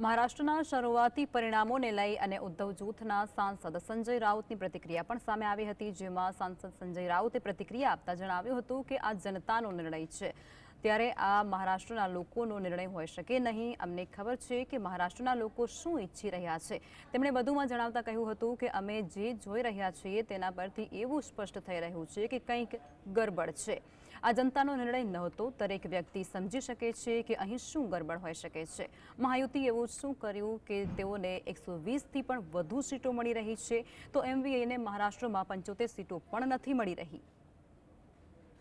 મહારાષ્ટ્રના શરૂઆતી પરિણામોને લઈ અને ઉદ્ધવ જૂથના સાંસદ સંજય રાઉતની પ્રતિક્રિયા પણ સામે આવી હતી, જેમાં સાંસદ સંજય રાઉતે પ્રતિક્રિયા આપતા જણાવ્યું હતું કે આ જનતાનો નિર્ણય છે. ત્યારે આ મહારાષ્ટ્રના લોકોનો નિર્ણય હોઈ શકે નહીં. અમને ખબર છે કે મહારાષ્ટ્રના લોકો શું ઈચ્છી રહ્યા છે. તેમણે વધુમાં જણાવતા કહ્યું હતું કે અમે જે જોઈ રહ્યા છીએ તેના પરથી એવું સ્પષ્ટ થઈ રહ્યું છે કે કંઈક ગરબડ છે. આ જનતાનો નિર્ણય નહોતો. દરેક વ્યક્તિ સમજી શકે છે કે અહીં શું ગરબડ હોઈ શકે છે. મહાયુતિ એવું શું કર્યું કે તેઓને એકસો વીસથી પણ વધુ સીટો મળી રહી છે? તો એમવીએને મહારાષ્ટ્રમાં પંચોતેર સીટો પણ નથી મળી રહી.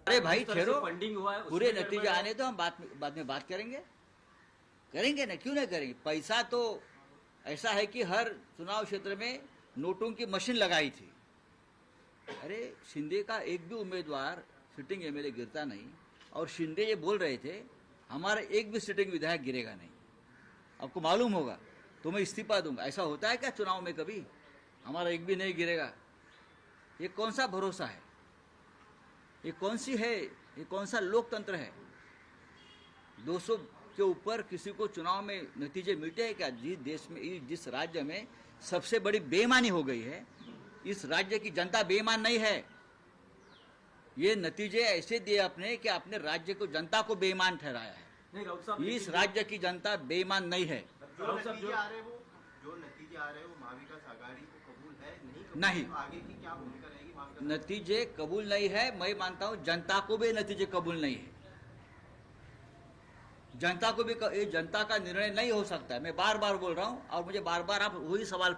अरे भाई ठहरो। फंडिंग हुआ है, पूरे नतीजे आने तो हम बाद में बाद में बात करेंगे। करेंगे ना क्यों नहीं करेंगे पैसा तो ऐसा है कि हर चुनाव क्षेत्र में नोटों की मशीन लगाई थी। अरे शिंदे का एक भी उम्मीदवार सिटिंग एमएलए गिरता नहीं और शिंदे ये बोल रहे थे हमारा एक भी सिटिंग विधायक गिरेगा नहीं। आपको मालूम होगा तो मैं इस्तीफा दूँगा। ऐसा होता है क्या चुनाव में कभी? हमारा एक भी नहीं गिरेगा। ये कौन सा भरोसा है? ये कौन सी है? ये कौन सा लोकतंत्र है? 200 के ऊपर किसी को चुनाव में नतीजे मिलते हैं क्या? जिस देश में जिस राज्य में सबसे बड़ी बेईमानी हो गई है इस राज्य की जनता बेईमान नहीं है। ये नतीजे ऐसे दिए अपने कि अपने राज्य को जनता को बेईमान ठहराया है। नहीं इस राज्य की जनता बेईमान नहीं है। जो नतीजे आ रहे वो जो नतीजे आ रहे हैं वो महाविकास आघाड़ी को कबूल है? नहीं कबूल नहीं। तो आगे की क्या भूमिका नतीजे कबूल नहीं है। मैं मानता हूँ जनता को भी नतीजे कबूल नहीं है। जनता को भी ये जनता का निर्णय नहीं हो सकता है। मैं बार बार बोल रहा हूँ और मुझे बार बार आप वही सवाल